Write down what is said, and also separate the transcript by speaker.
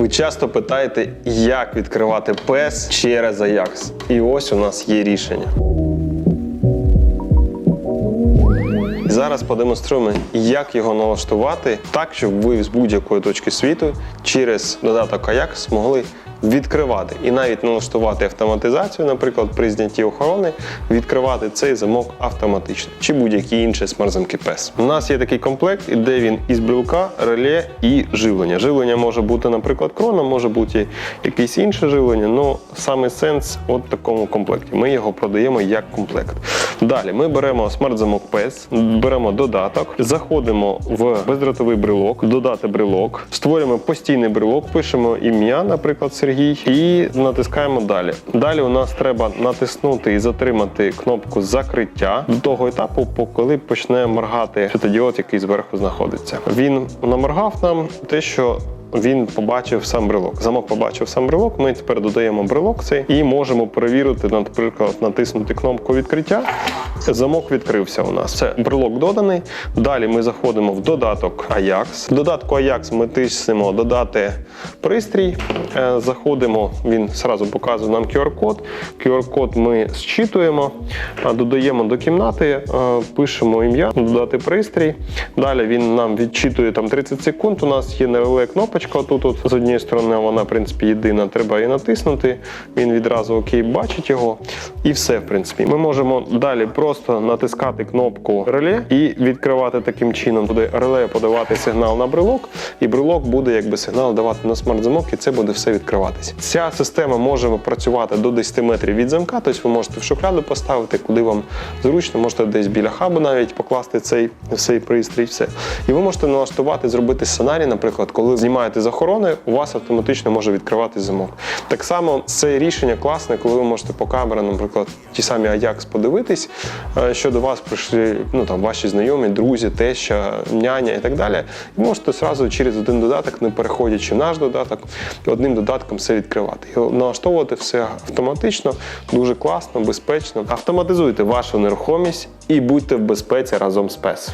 Speaker 1: Ви часто питаєте, як відкривати ПЕС через Ajax. І ось у нас є рішення. І зараз продемонструємо, як його налаштувати так, щоб ви з будь-якої точки світу через додаток Ajax могли відкривати і навіть налаштувати автоматизацію, наприклад, при знятті охорони, відкривати цей замок автоматично чи будь-які інші смарт-замки PES. У нас є такий комплект, де він із брелка, реле і живлення. Живлення може бути, наприклад, крона, може бути якесь інше живлення, але саме сенс от такому комплекті. Ми його продаємо як комплект. Далі ми беремо смарт-замок PES, беремо додаток, заходимо в бездротовий брелок, додати брелок, створюємо постійний брелок, пишемо ім'я, наприклад, Сергій, і натискаємо далі. Далі у нас треба натиснути і затримати кнопку закриття до того етапу, коли почне моргати світодіод, який зверху знаходиться. Він наморгав нам те, що він побачив сам брелок. Замок побачив сам брелок. Ми тепер додаємо брелок цей і можемо перевірити, наприклад, натиснути кнопку відкриття. Замок відкрився у нас. Це брелок доданий. Далі ми заходимо в додаток Ajax. В додатку Ajax ми тиснемо додати пристрій. Е, Заходимо, він зразу показує нам QR-код. QR-код ми зчитуємо, додаємо до кімнати, е, пишемо ім'я, додати пристрій. Далі він нам відчитує там 30 секунд. У нас є невелика кнопочка. Тут от, з однієї сторони вона, в принципі, єдина. Треба її натиснути. Він відразу окей бачить його. І все, в принципі. Ми можемо далі просто натискати кнопку реле і відкривати таким чином. Буде реле подавати сигнал на брелок, і брелок буде якби сигнал давати на смарт-замок, і це буде все відкриватися. Ця система може працювати до 10 метрів від замка, тобто ви можете в шухляду поставити, куди вам зручно, можете десь біля хабу навіть покласти цей, цей пристрій. Все. І ви можете налаштувати, зробити сценарій, наприклад, коли знімаєте з охорони, у вас автоматично може відкривати замок. Так само це рішення класне, коли ви можете по камерам, наприклад, ті самі Ajax подивитись, е, що до вас прийшли ну, там, ваші знайомі, друзі, теща, няня і так далі. І можете одразу через один додаток, не переходячи в наш додаток, одним додатком все відкривати. І налаштовувати все автоматично, дуже класно, безпечно. Автоматизуйте вашу нерухомість і будьте в безпеці разом з PES.